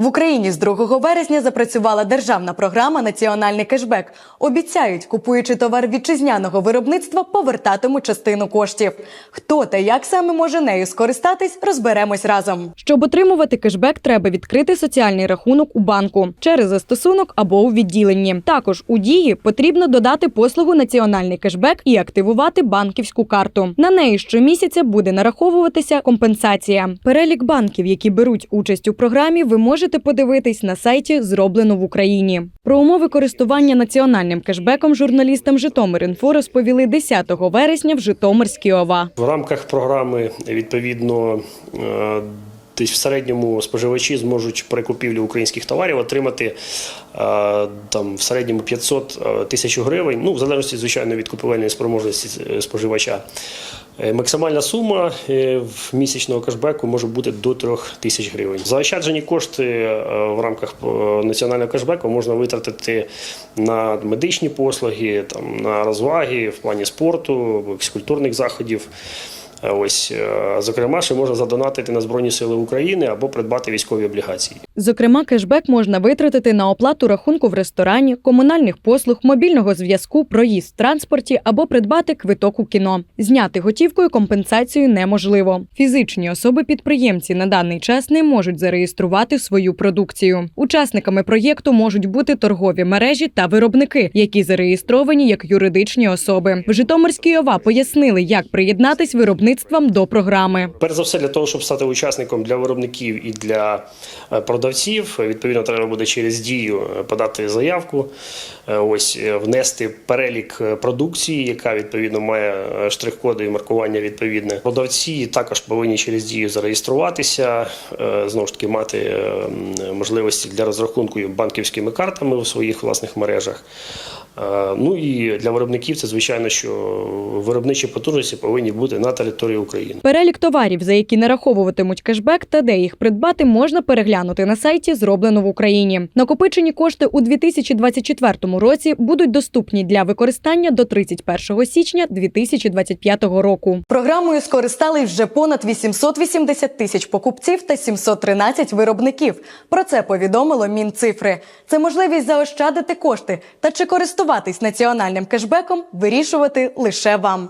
В Україні з 2 вересня запрацювала державна програма Національний кешбек. Обіцяють, купуючи товар вітчизняного виробництва, повертатимуть частину коштів. Хто та як саме може нею скористатись, розберемось разом. Щоб отримувати кешбек, треба відкрити соціальний рахунок у банку через застосунок або у відділенні. Також у дії потрібно додати послугу Національний кешбек і активувати банківську карту. На неї щомісяця буде нараховуватися компенсація. Перелік банків, які беруть участь у програмі, ви можете подивитись на сайті Зроблено в Україні. Про умови користування національним кешбеком журналістам Житомир.Інфо розповіли 10 вересня в Житомирській ОВА. В рамках програми відповідно е, десь в середньому споживачі зможуть при купівлі українських товарів отримати е, там в середньому 500 е, тисяч гривень, ну в залежності звичайно від купівельної спроможності е, споживача. Максимальна сума в місячного кешбеку може бути до 3 тисяч гривень. Заощаджені кошти в рамках національного кешбеку можна витратити на медичні послуги, там на розваги в плані спорту, фізкультурних заходів. Ось, е, зокрема, ще можна задонатити на Збройні Сили України або придбати військові облігації. Зокрема, кешбек можна витратити на оплату рахунку в ресторані, комунальних послуг, мобільного зв'язку, проїзд в транспорті або придбати квиток у кіно. Зняти готівкою компенсацію неможливо. Фізичні особи-підприємці на даний час не можуть зареєструвати свою продукцію. Учасниками проєкту можуть бути торгові мережі та виробники, які зареєстровані як юридичні особи. В Житомирській ОВА пояснили, як приєднатись виробництвам до програми. Перш за все, для того, щоб стати учасником для виробників і для е, продавців, відповідно, треба буде через дію е, подати заявку, е, ось е, внести перелік продукції, яка відповідно має штрих-коди і маркування відповідне. Продавці також повинні через дію зареєструватися, знову ж таки мати можливості для розрахунку банківськими картами у своїх власних мережах. Е, Ну і для виробників це звичайно, що виробничі потужності повинні бути на території України. Перелік товарів, за які нараховуватимуть кешбек та де їх придбати, можна переглянути на сайті Зроблено в Україні. Накопичені кошти у 2024 році будуть доступні для використання до 31 січня 2025 року. Програмою скористались вже понад 880 тисяч покупців та 713 виробників. Про це повідомило Мінцифри. Це можливість заощадити кошти та чи користуватись національним кешбеком вирішувати лише вам.